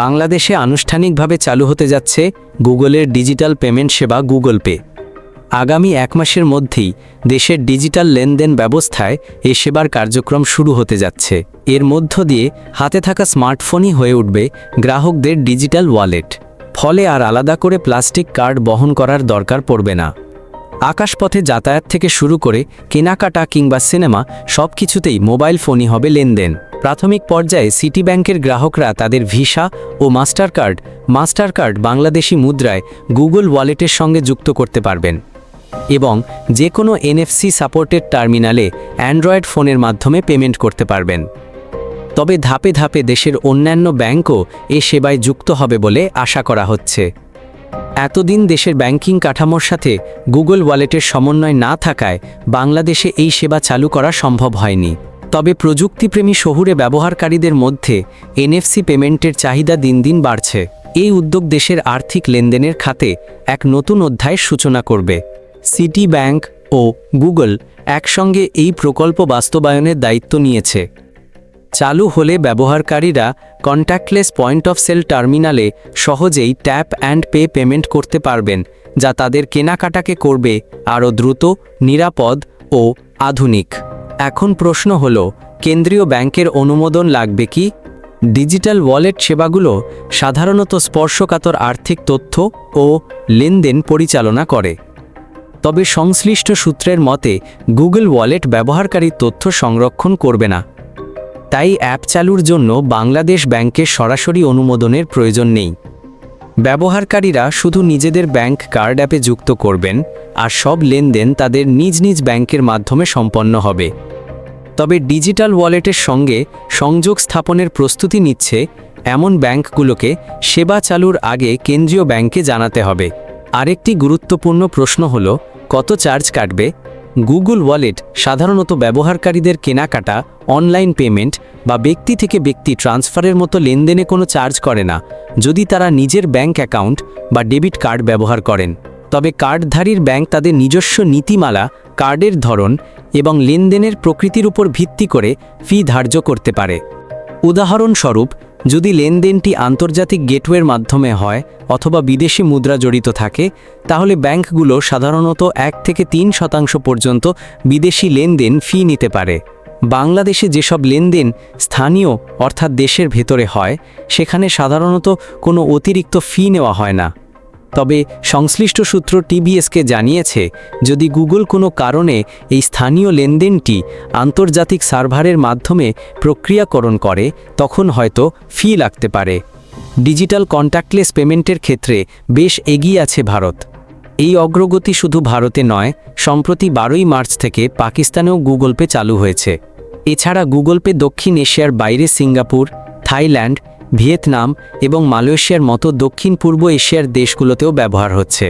বাংলাদেশে আনুষ্ঠানিকভাবে চালু হতে যাচ্ছে গুগলের ডিজিটাল পেমেন্ট সেবা গুগল পে। আগামী এক মাসের মধ্যেই দেশের ডিজিটাল লেনদেন ব্যবস্থায় এ সেবার কার্যক্রম শুরু হতে যাচ্ছে। এর মধ্য দিয়ে হাতে থাকা স্মার্টফোনই হয়ে উঠবে গ্রাহকদের ডিজিটাল ওয়ালেট। ফলে আর আলাদা করে প্লাস্টিক কার্ড বহন করার দরকার পড়বে না। আকাশপথে যাতায়াত থেকে শুরু করে কেনাকাটা কিংবা সিনেমা সব কিছুতেই মোবাইল ফোনই হবে লেনদেন। প্রাথমিক পর্যায়ে সিটি ব্যাংকের গ্রাহকরা তাদের ভিসা ও master card master card Bangladeshi মুদ্রায় গুগল ওয়ালেটের সঙ্গে যুক্ত করতে পারবেন এবং যে কোনো এনএফসি সাপোর্টেড টার্মিনালে অ্যান্ড্রয়েড ফোনের মাধ্যমে পেমেন্ট করতে পারবেন। তবে ধাপে ধাপে দেশের অন্যান্য ব্যাংকও এ সেবায় যুক্ত হবে বলে আশা করা হচ্ছে। এতদিন দেশের ব্যাংকিং কাঠামোর সাথে গুগল ওয়ালেটের সমন্বয় না থাকায় বাংলাদেশে এই সেবা চালু করা সম্ভব হয়নি। তবে প্রযুক্তিপ্রেমী শহুরে ব্যবহারকারীদের মধ্যে এনএফসি পেমেন্টের চাহিদা দিন দিন বাড়ছে। এই উদ্যোগ দেশের আর্থিক লেনদেনের খাতে এক নতুন অধ্যায়ের সূচনা করবে। সিটি ব্যাংক ও গুগল একসঙ্গে এই প্রকল্প বাস্তবায়নের দায়িত্ব নিয়েছে। চালু হলে ব্যবহারকারীরা কন্ট্যাক্টলেস পয়েন্ট অফ সেল টার্মিনালে সহজেই ট্যাপ অ্যান্ড পে পেমেন্ট করতে পারবেন, যা তাদের কেনাকাটাকে করবে আরও দ্রুত, নিরাপদ ও আধুনিক। এখন প্রশ্ন হল, কেন্দ্রীয় ব্যাংকের অনুমোদন লাগবে কি? ডিজিটাল ওয়ালেট সেবাগুলো সাধারণত স্পর্শকাতর আর্থিক তথ্য ও লেনদেন পরিচালনা করে। তবে সংশ্লিষ্ট সূত্রের মতে, গুগল ওয়ালেট ব্যবহারকারীর তথ্য সংরক্ষণ করবে না। তাই অ্যাপ চালুর জন্য বাংলাদেশ ব্যাংকের সরাসরি অনুমোদনের প্রয়োজন নেই। ব্যবহারকারীরা শুধু নিজেদের ব্যাংক কার্ড অ্যাপে যুক্ত করবেন আর সব লেনদেন তাদের নিজ নিজ ব্যাংকের মাধ্যমে সম্পন্ন হবে। তবে ডিজিটাল ওয়ালেটের সঙ্গে সংযোগ স্থাপনের প্রস্তুতি নিচ্ছে এমন ব্যাংকগুলোকে সেবা চালুর আগে কেন্দ্রীয় ব্যাংকে জানাতে হবে। আরেকটি গুরুত্বপূর্ণ প্রশ্ন হল, কত চার্জ কাটবে? গুগল ওয়ালেট সাধারণত ব্যবহারকারীদের কেনাকাটা, অনলাইন পেমেন্ট বা ব্যক্তি থেকে ব্যক্তি ট্রান্সফারের মতো লেনদেনে কোনো চার্জ করে না, যদি তারা নিজের ব্যাংক অ্যাকাউন্ট বা ডেবিট কার্ড ব্যবহার করেন। তবে কার্ডধারীর ব্যাংক তাদের নিজস্ব নীতিমালা, কার্ডের ধরন এবং লেনদেনের প্রকৃতির উপর ভিত্তি করে ফি ধার্য করতে পারে। উদাহরণস্বরূপ, যদি লেনদেনটি আন্তর্জাতিক গেটওয়ের মাধ্যমে হয় অথবা বিদেশি মুদ্রা জড়িত থাকে, তাহলে ব্যাংকগুলো সাধারণত এক থেকে তিন শতাংশ পর্যন্ত বিদেশি লেনদেন ফি নিতে পারে। বাংলাদেশে যেসব লেনদেন স্থানীয়, অর্থাৎ দেশের ভেতরে হয়, সেখানে সাধারণত কোনো অতিরিক্ত ফি নেওয়া হয় না। তবে সংশ্লিষ্ট সূত্র টিবিএসকে জানিয়েছে, যদি গুগল কোনো কারণে এই স্থানীয় লেনদেনটি আন্তর্জাতিক সার্ভারের মাধ্যমে প্রক্রিয়াকরণ করে, তখন হয়তো ফি লাগতে পারে। ডিজিটাল কন্ট্যাক্টলেস পেমেন্টের ক্ষেত্রে বেশ এগিয়ে আছে ভারত। এই অগ্রগতি শুধু ভারতে নয়, সম্প্রতি বারোই মার্চ থেকে পাকিস্তানেও গুগল পে চালু হয়েছে। এছাড়া গুগল পে দক্ষিণ এশিয়ার বাইরে সিঙ্গাপুর, থাইল্যান্ড, ভিয়েতনাম এবং মালয়েশিয়ার মতো দক্ষিণ পূর্ব এশিয়ার দেশগুলোতেও ব্যবহার হচ্ছে।